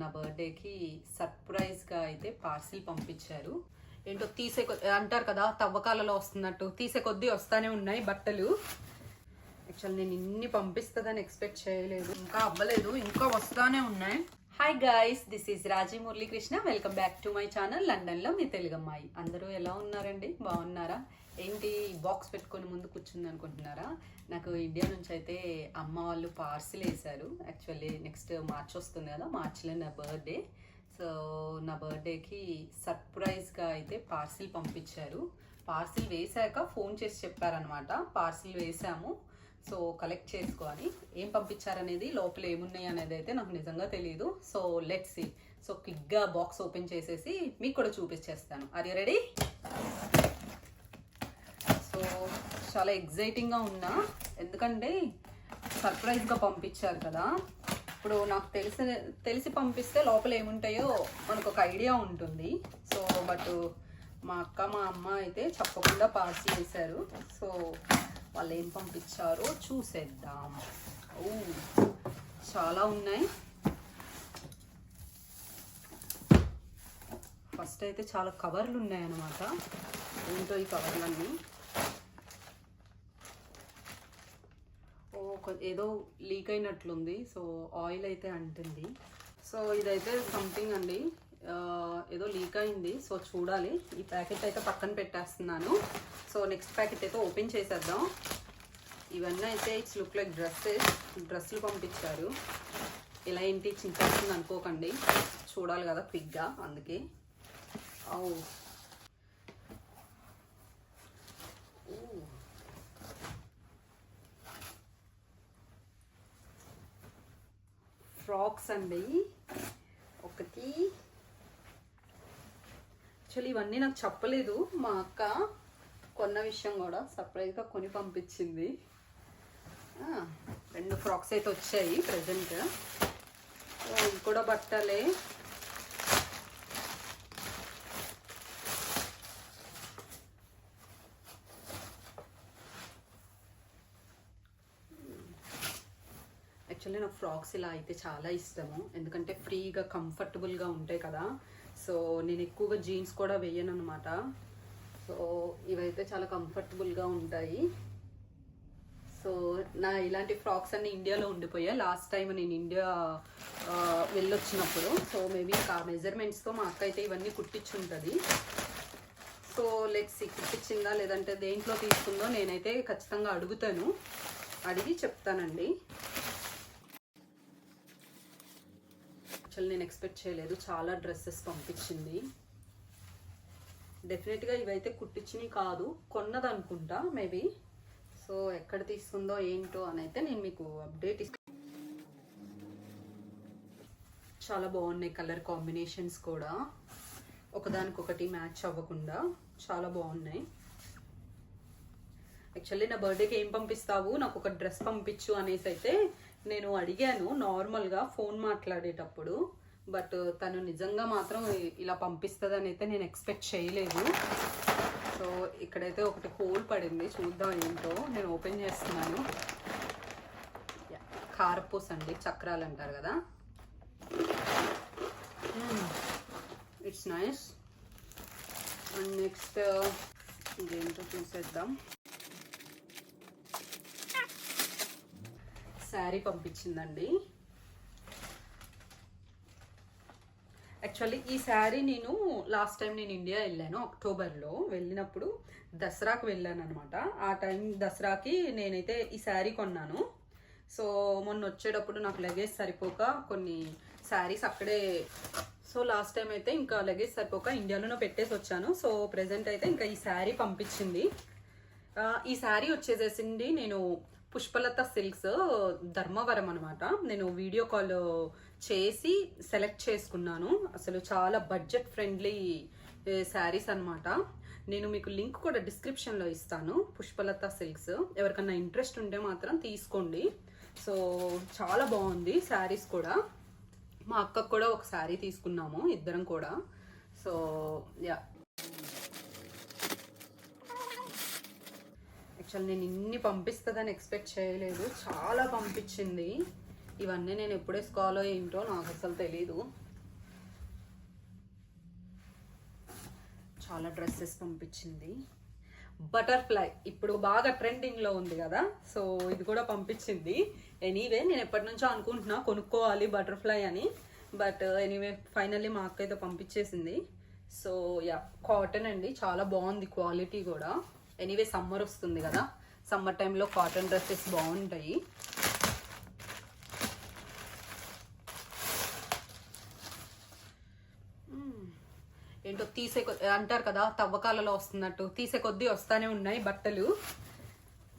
నా బర్త్డేకి సర్ప్రైజ్గా అయితే పార్సిల్ పంపించారు. ఏంటో తీసే అంటారు కదా తవ్వకాలలో వస్తున్నట్టు. తీసే కొద్దీ వస్తానే ఉన్నాయి బట్టలు. యాక్చువల్ నేను ఇన్ని పంపిస్తుందని ఎక్స్పెక్ట్ చేయలేదు. ఇంకా అవ్వలేదు ఇంకా వస్తానే ఉన్నాయి. Hi guys this is Raji Muralikrishna welcome back to my channel లండన్లో మీ తెలుగమ్మాయి. అందరూ ఎలా ఉన్నారండి? బాగున్నారా? ఏంటి బాక్స్ పెట్టుకొని ముందు కూర్చుంది అనుకుంటున్నారా? నాకు ఇండియా నుంచి అయితే అమ్మ వాళ్ళు పార్సిల్ వేశారు. యాక్చువల్లీ నెక్స్ట్ మార్చ్ వస్తుంది కదా మార్చ్లో నా బర్త్డే సో నా బర్త్డేకి సర్ప్రైజ్గా అయితే పార్సిల్ పంపించారు. పార్సిల్ వేశాక ఫోన్ చేసి చెప్పారనమాట పార్సిల్ వేసాము సో కలెక్ట్ చేసుకోవాలి ఏం పంపించారనేది లోపల ఏమున్నాయి అనేది అయితే నాకు నిజంగా తెలియదు సో లెట్స్ సి సో క్విక్గా బాక్స్ ఓపెన్ చేసేసి మీకు కూడా చూపించేస్తాను. ఆర్ యూ రెడీ సో చాలా ఎగ్జైటింగ్గా ఉన్నా. ఎందుకంటే సర్ప్రైజ్గా పంపించారు కదా. ఇప్పుడు నాకు తెలిసి తెలిసి పంపిస్తే లోపల ఏముంటాయో మనకు ఒక ఐడియా ఉంటుంది. సో బట్ మా అక్క మా అమ్మ అయితే చెప్పకుండా పాస్ చేశారు. సో వాళ్ళు ఏం పంపించారో చూసేద్దాం. ఓ చాలా ఉన్నాయి. ఫస్ట్ అయితే చాలా కవర్లు ఉన్నాయన్నమాట. ఏంటో ఈ కవర్లన్నీ ఓ కొ- ఏదో లీక్ అయినట్లుంది. సో ఆయిల్ అయితే అంటుంది. సో ఇదైతే సంథింగ్ అండి. ఏదో లీక్ అయింది. సో చూడాలి. ఈ ప్యాకెట్ అయితే పక్కన పెట్టేస్తున్నాను. సో నెక్స్ట్ ప్యాకెట్ అయితే ఓపెన్ చేసేద్దాం. ఇవన్నీ అయితే ఇట్స్ లుక్ లైక్ డ్రెస్సెస్. డ్రెస్సులు పంపించారు. ఇలా ఏంటి చింతేస్తుంది అనుకోకండి. చూడాలి కదా క్విక్గా. అందుకే. ఓ ఫ్రాక్స్ అండి. ఒకటి. యాక్చువల్లీ ఇవన్నీ నాకు చెప్పలేదు. మా అక్క కొన్న విషయం కూడా సర్ప్రైజ్గా కొని పంపించింది. రెండు ఫ్రాక్స్ అయితే వచ్చాయి ప్రజెంట్. కూడా బట్టలే. యాక్చువల్లీ నాకు ఫ్రాక్స్ ఇలా అయితే చాలా ఇష్టము. ఎందుకంటే ఫ్రీగా కంఫర్టబుల్గా ఉంటాయి కదా. సో నేను ఎక్కువగా జీన్స్ కూడా వేయను అనమాట సో ఇవైతే చాలా కంఫర్టబుల్గా ఉంటాయి. సో నా ఇలాంటి ఫ్రాక్స్ అన్ని ఇండియాలో ఉండిపోయా. లాస్ట్ టైం నేను ఇండియా వెళ్ళొచ్చినప్పుడు. సో మేబీ ఆ మెజర్మెంట్స్తో మా అక్క అయితే ఇవన్నీ కుట్టించుంటుంది. సో లెట్స్ కుట్టించిందా లేదంటే దేంట్లో తీసుకుందో నేనైతే ఖచ్చితంగా అడుగుతాను. అడిగి చెప్తానండి. యాక్చువల్ నేను ఎక్స్పెక్ట్ చేయలేదు. చాలా డ్రెస్సెస్ పంపించింది. డెఫినెట్గా ఇవైతే కుట్టించినవి కాదు కొన్నది అనుకుంటా మేబీ సో ఎక్కడ తీసుకుందో ఏంటో అని అయితే నేను మీకు అప్డేట్ ఇస్తాను చాలా బాగున్నాయి కలర్ కాంబినేషన్స్ కూడా. ఒకదానికొకటి మ్యాచ్ అవ్వకుండా చాలా బాగున్నాయి. యాక్చువల్లీ నా బర్త్డేకి ఏం పంపిస్తావు? నాకు ఒక డ్రెస్ పంపించు అనేసి అయితే నేను అడిగాను నార్మల్గా ఫోన్ మాట్లాడేటప్పుడు బట్ తను నిజంగా మాత్రం ఇలా పంపిస్తుందని అయితే నేను ఎక్స్పెక్ట్ చేయలేదు. సో ఇక్కడైతే ఒకటి హోల్ పడింది చూద్దాం ఏంటో. నేను ఓపెన్ చేస్తున్నాను. కారపూస అండి చక్రాలు అంటారు కదా. It's nice. అండ్ నెక్స్ట్ ఇదేంటో చూసేద్దాం. శారీ పంపించిందండి. యాక్చువల్లీ ఈ శారీ నేను లాస్ట్ టైం నేను ఇండియా వెళ్ళాను అక్టోబర్లో వెళ్ళినప్పుడు దసరాకు వెళ్ళాను అనమాట ఆ టైం దసరాకి నేనైతే ఈ శారీ కొన్నాను. సో మొన్న వచ్చేటప్పుడు నాకు లగేజ్ సరిపోక కొన్ని శారీస్ అక్కడే సో లాస్ట్ టైం అయితే ఇంకా లగేజ్ సరిపోక ఇండియాలోనే పెట్టేసి వచ్చాను. సో ప్రెసెంట్ అయితే ఇంకా ఈ శారీ పంపించింది. ఈ శారీ వచ్చేసేసింది నేను పుష్పలత సిల్క్స్ ధర్మవరం అనమాట నేను వీడియో కాల్ చేసి సెలెక్ట్ చేసుకున్నాను. అసలు చాలా బడ్జెట్ ఫ్రెండ్లీ శారీస్ అనమాట నేను మీకు లింక్ కూడా డిస్క్రిప్షన్లో ఇస్తాను పుష్పలత సిల్క్స్. ఎవరికన్నా ఇంట్రెస్ట్ ఉంటే మాత్రం తీసుకోండి. సో చాలా బాగుంది శారీస్ కూడా. మా అక్కకు కూడా ఒక శారీ తీసుకున్నాము ఇద్దరం కూడా. So yeah. పంపించాలి నేను ఇన్ని పంపిస్తుందని ఎక్స్పెక్ట్ చేయలేదు. చాలా పంపించింది. ఇవన్నీ నేను ఎప్పుడు వేసుకోవాలో ఏంటో నాకు అసలు తెలీదు. చాలా డ్రెస్సెస్ పంపించింది. బటర్ఫ్లై ఇప్పుడు బాగా ట్రెండింగ్లో ఉంది కదా సో ఇది కూడా పంపించింది. ఎనీవే నేను ఎప్పటి నుంచో అనుకుంటున్నా కొనుక్కోవాలి బటర్ఫ్లై అని. బట్ ఎనీవే ఫైనల్లీ మా అక్క అయితే పంపించేసింది. సో యా కాటన్ అండి. చాలా బాగుంది క్వాలిటీ కూడా. ఎనీవే సమ్మర్ వస్తుంది కదా. సమ్మర్ టైంలో కాటన్ డ్రెస్సెస్ బాగుంటాయి. Hmm. ఏంటో తీసే అంటారు కదా తవ్వకాలలో వస్తున్నట్టు. తీసే కొద్దీ వస్తానే ఉన్నాయి బట్టలు.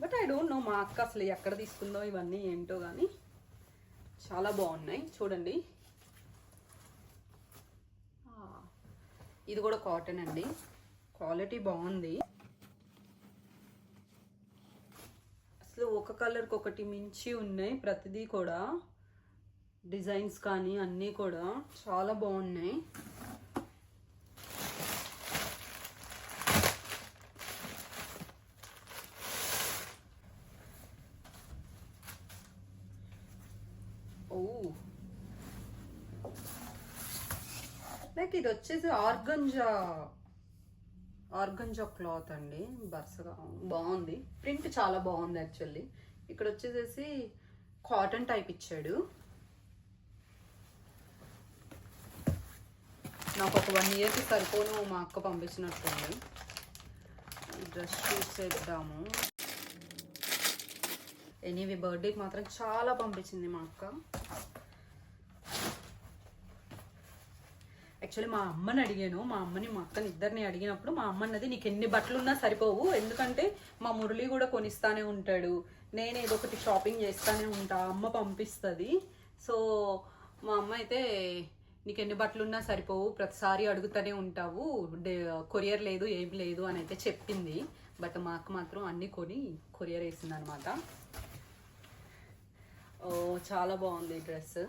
బట్ ఐ డోంట్ నో మా అక్క అసలు ఎక్కడ తీసుకుందో ఇవన్నీ ఏంటో కానీ చాలా బాగున్నాయి చూడండి. Ah. ఇది కూడా కాటన్ అండి. క్వాలిటీ బాగుంది అసలు ఒక కలర్కి ఒకటి మించి ఉన్నాయి. ప్రతిదీ కూడా డిజైన్స్ కానీ అన్నీ కూడా చాలా బాగున్నాయి. ఓ! లైక్ ఇది వచ్చేసి ఆర్గంజా. ఆర్గంజా క్లాత్ అండి బర్సగా బాగుంది. ప్రింట్ చాలా బాగుంది యాక్చువల్లీ. ఇక్కడ వచ్చేసేసి కాటన్ టైప్ ఇచ్చాడు. నాకు ఒక వన్ ఇయర్కి సరిపోను మా అక్క పంపించినట్టుంది. డ్రెస్ చూసేద్దాము ఎనీవే బర్త్డేకి మాత్రం చాలా పంపించింది మా అక్క. యాక్చువల్లీ మా అమ్మని అడిగాను. మా అమ్మని మా అక్కని ఇద్దరిని అడిగినప్పుడు మా అమ్మ అన్నది నీకు ఎన్ని బట్టలు ఉన్నా సరిపోవు. ఎందుకంటే మా మురళి కూడా కొనిస్తానే ఉంటాడు. నేను ఏదో ఒకటి షాపింగ్ చేస్తానే ఉంటా. అమ్మ పంపిస్తుంది. సో మా అమ్మ అయితే నీకు ఎన్ని బట్టలు ఉన్నా సరిపోవు. ప్రతిసారి అడుగుతూనే ఉంటావు. కొరియర్ లేదు ఏం లేదు అని అయితే చెప్పింది. బట్ మా అక్క మాత్రం అన్ని కొని కొరియర్ వేసింది అనమాట ఓ చాలా బాగుంది డ్రెస్.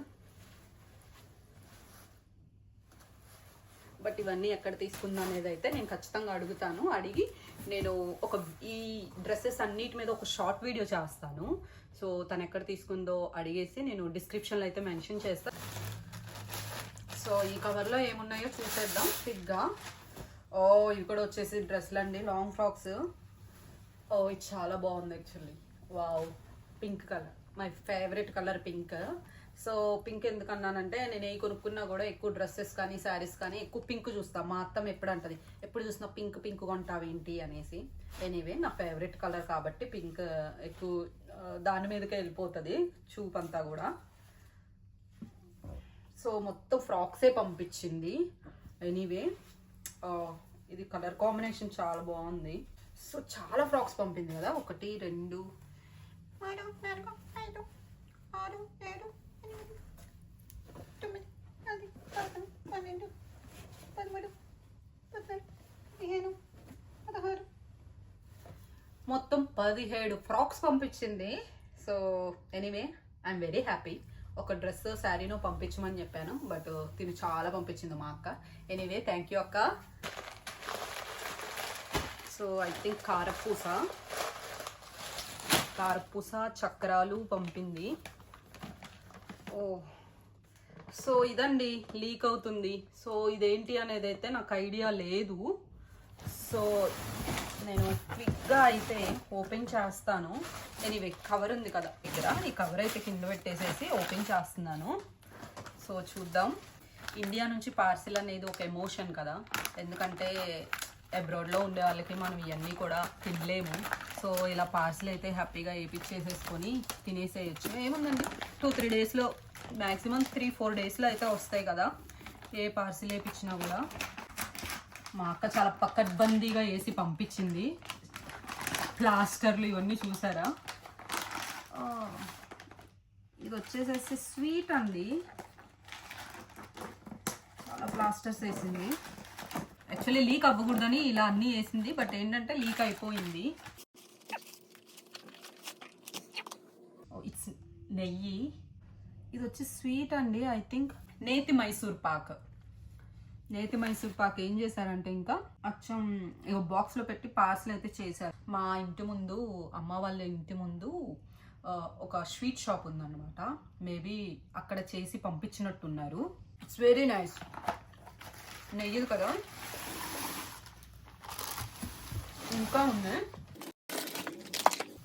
బట్ ఇవన్నీ ఎక్కడ తీసుకుందాం అనేది అయితే నేను ఖచ్చితంగా అడుగుతాను. అడిగి నేను ఒక ఈ డ్రెస్సెస్ అన్నిటి మీద ఒక షార్ట్ వీడియో చేస్తాను. సో తను ఎక్కడ తీసుకుందో అడిగేసి నేను డిస్క్రిప్షన్లో అయితే మెన్షన్ చేస్తాను సో ఈ కవర్లో ఏమున్నాయో చూసేద్దాం ఫిగ్గా ఓ ఇవి కూడా వచ్చేసి డ్రెస్లు అండి లాంగ్ ఫ్రాక్స్. ఓ ఇది చాలా బాగుంది actually. Wow pink colour. My favourite colour pink. So pink ఎందుకు అన్నానంటే నేను ఏ కొనుక్కున్నా కూడా ఎక్కువ డ్రెస్సెస్ కానీ శారీస్ కానీ ఎక్కువ పింక్ చూస్తా. మా అత్తం ఎప్పుడు అంటది ఎప్పుడు చూసినా పింక్ పింక్ కొంటావేంటి అనేసి. ఎనీవే నా ఫేవరెట్ కలర్ కాబట్టి పింక్ ఎక్కువ దాని మీదకే వెళ్ళిపోతుంది చూప్ అంతా కూడా. సో మొత్తం ఫ్రాక్సే పంపించింది. ఎనీవే ఇది కలర్ కాంబినేషన్ చాలా బాగుంది. సో చాలా ఫ్రాక్స్ పంపింది కదా ఒకటి రెండు నాలుగు ఐదు ఆరు ఏడు తొమ్మిది పది పదకొండు పన్నెండు పదమూడు పద్నాలుగు పదిహేను పదహారు. మొత్తం పదిహేడు ఫ్రాక్స్ పంపించింది. So anyway I'm very happy. ఒక డ్రెస్ శారీను పంపించమని చెప్పాను. బట్ తిను చాలా పంపించింది మా అక్క. ఎనీవే థ్యాంక్ యూ అక్క. సో ఐ థింక్ కారపూస. కారపూస చక్రాలు పంపింది. ఓ. సో ఇదండి లీక్ అవుతుంది. సో ఇదేంటి అనేది అయితే నాకు ఐడియా లేదు. సో నేను క్విక్గా అయితే ఓపెన్ చేస్తాను. నేను ఇవి కవర్ ఉంది కదా ఇక్కడ. ఈ కవర్ అయితే కింద పెట్టేసేసి ఓపెన్ చేస్తున్నాను. సో చూద్దాం. ఇండియా నుంచి పార్సిల్ అనేది ఒక ఎమోషన్ కదా. ఎందుకంటే అబ్రాడ్లో ఉండే వాళ్ళకి మనం ఇవన్నీ కూడా తినలేము. సో ఇలా పార్సల్ అయితే హ్యాపీగా వేపించేసేసుకొని తినేసేయచ్చు. ఏముందండి? టూ త్రీ డేస్లో మ్యాక్సిమం త్రీ ఫోర్ డేస్లో అయితే వస్తాయి కదా. ఏ పార్సిల్ వేయించినా కూడా. మా అక్క చాలా పక్కడ్బందీగా వేసి పంపించింది. ప్లాస్టర్లు ఇవన్నీ చూసారా? ఇది వచ్చేసేసి స్వీట్ అండి. చాలా ప్లాస్టర్స్ వేసింది. యాక్చువల్లీ లీక్ అవ్వకూడదని ఇలా అన్నీ వేసింది బట్ ఏంటంటే లీక్ అయిపోయింది. Oh, ఇట్స్ నెయ్యి. ఇది వచ్చి స్వీట్ అండి ఐ థింక్ నేతి మైసూర్ పాక్. నేతి మైసూర్ పాక్ ఏం చేశారంటే ఇంకా అచ్చం ఇక బాక్స్లో పెట్టి పార్సల్ అయితే చేశారు. మా ఇంటి ముందు అమ్మ వాళ్ళ ఇంటి ముందు ఒక స్వీట్ షాప్ ఉందన్నమాట. మేబీ అక్కడ చేసి పంపించినట్టున్నారు. ఇట్స్ వెరీ నైస్ నెయ్యి కదా? ఇంకా ఉంది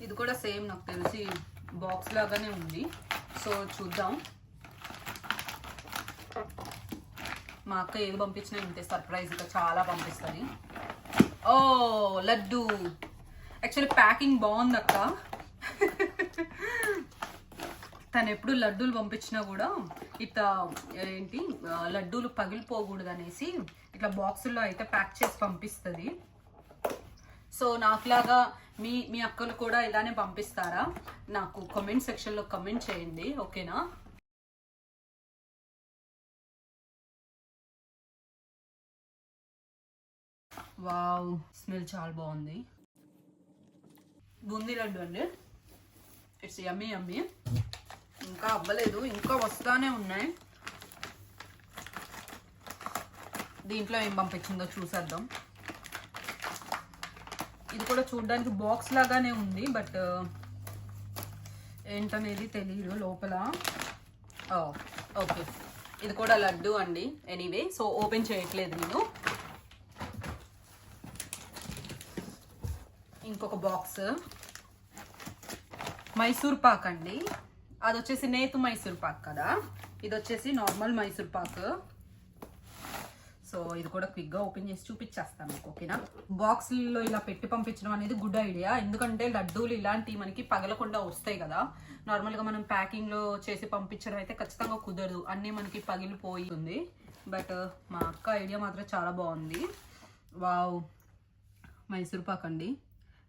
ఇది కూడా సేమ్ నాకు తెలిసి బాక్స్ లాగానే ఉంది. సో చూద్దాం. మా అక్క ఏది పంపించినా ఇంతే సర్ప్రైజ్గా చాలా పంపిస్తుంది. ఓ లడ్డు. యాక్చువల్లీ ప్యాకింగ్ బాగుంది అక్క. తను ఎప్పుడు లడ్డూలు పంపించినా కూడా ఇట్లా ఏంటి లడ్డూలు పగిలిపోకూడదు అనేసి ఇట్లా బాక్సుల్లో అయితే ప్యాక్ చేసి పంపిస్తుంది. సో నాకులాగా మీ మీ అక్కలు కూడా ఇలానే పంపిస్తారా? నాకు కామెంట్ సెక్షన్లో కమెంట్ చేయండి ఓకేనా? వావ్ స్మెల్ చాలా బాగుంది. బూందీ లడ్డు అండి. ఇట్స్ యమ్మీ యమ్మీ ఇంకా అవ్వలేదు ఇంకా వస్తానే ఉన్నాయి. దీంట్లో ఏం పంపించిందో చూసేద్దాం. ఇది కూడా చూడడానికి బాక్స్ లాగానే ఉంది బట్ uh, ఏంటనేది తెలియదు లోపల. ఓకే. ఇది కూడా లడ్డు అండి ఎనీవే సో ఓపెన్ చేయట్లేదు నేను. ఇంకొక బాక్స్ మైసూర్ పాక్ అండి. అది వచ్చేసి నేతు మైసూర్ పాక్ కదా. ఇది వచ్చేసి నార్మల్ మైసూర్ పాక్. సో ఇది కూడా క్విక్గా ఓపెన్ చేసి చూపించేస్తాను మీకు ఓకేనా? బాక్స్లో ఇలా పెట్టి పంపించడం అనేది గుడ్ ఐడియా. ఎందుకంటే లడ్డూలు ఇలాంటివి మనకి పగలకుండా వస్తాయి కదా. నార్మల్గా మనం ప్యాకింగ్లో చేసి పంపించడం అయితే ఖచ్చితంగా కుదరదు. అన్నీ మనకి పగిలిపోయింది బట్ uh, మా అక్క ఐడియా మాత్రం చాలా బాగుంది. వావ్! మైసూర్ పాక్ అండి.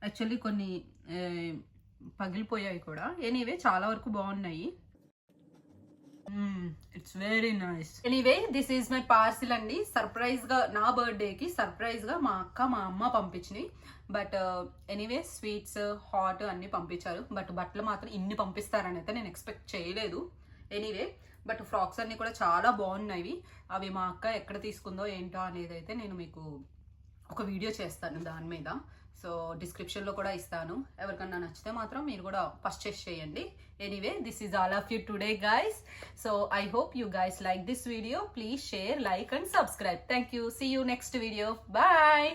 యాక్చువల్లీ కొన్ని uh, పగిలిపోయాయి కూడా. ఎనీవే చాలా వరకు బాగున్నాయి. It's very nice anyway this is my parcel అండి. సర్ప్రైజ్గా నా బర్త్డే కి సర్ప్రైజ్గా మా అక్క మా అమ్మ పంపించినాయి. బట్ ఎనీవే స్వీట్స్ హాట్ అన్ని పంపించారు. బట్ బట్టలు మాత్రం ఇన్ని పంపిస్తారని అయితే నేను ఎక్స్పెక్ట్ చేయలేదు. ఎనీవే బట్ ఫ్రాక్స్ అన్ని కూడా చాలా బాగున్నాయి. అవి మా అక్క ఎక్కడ తీసుకుందో ఏంటో అనేది అయితే నేను మీకు ఒక వీడియో చేస్తాను దాని మీద. సో డిస్క్రిప్షన్లో కూడా ఇస్తాను. ఎవరికన్నా నచ్చితే మాత్రం మీరు కూడా పర్చేస్ చేయండి. Anyway this is all of you today guys so I hope you guys like this video please share like and subscribe thank you see you next video bye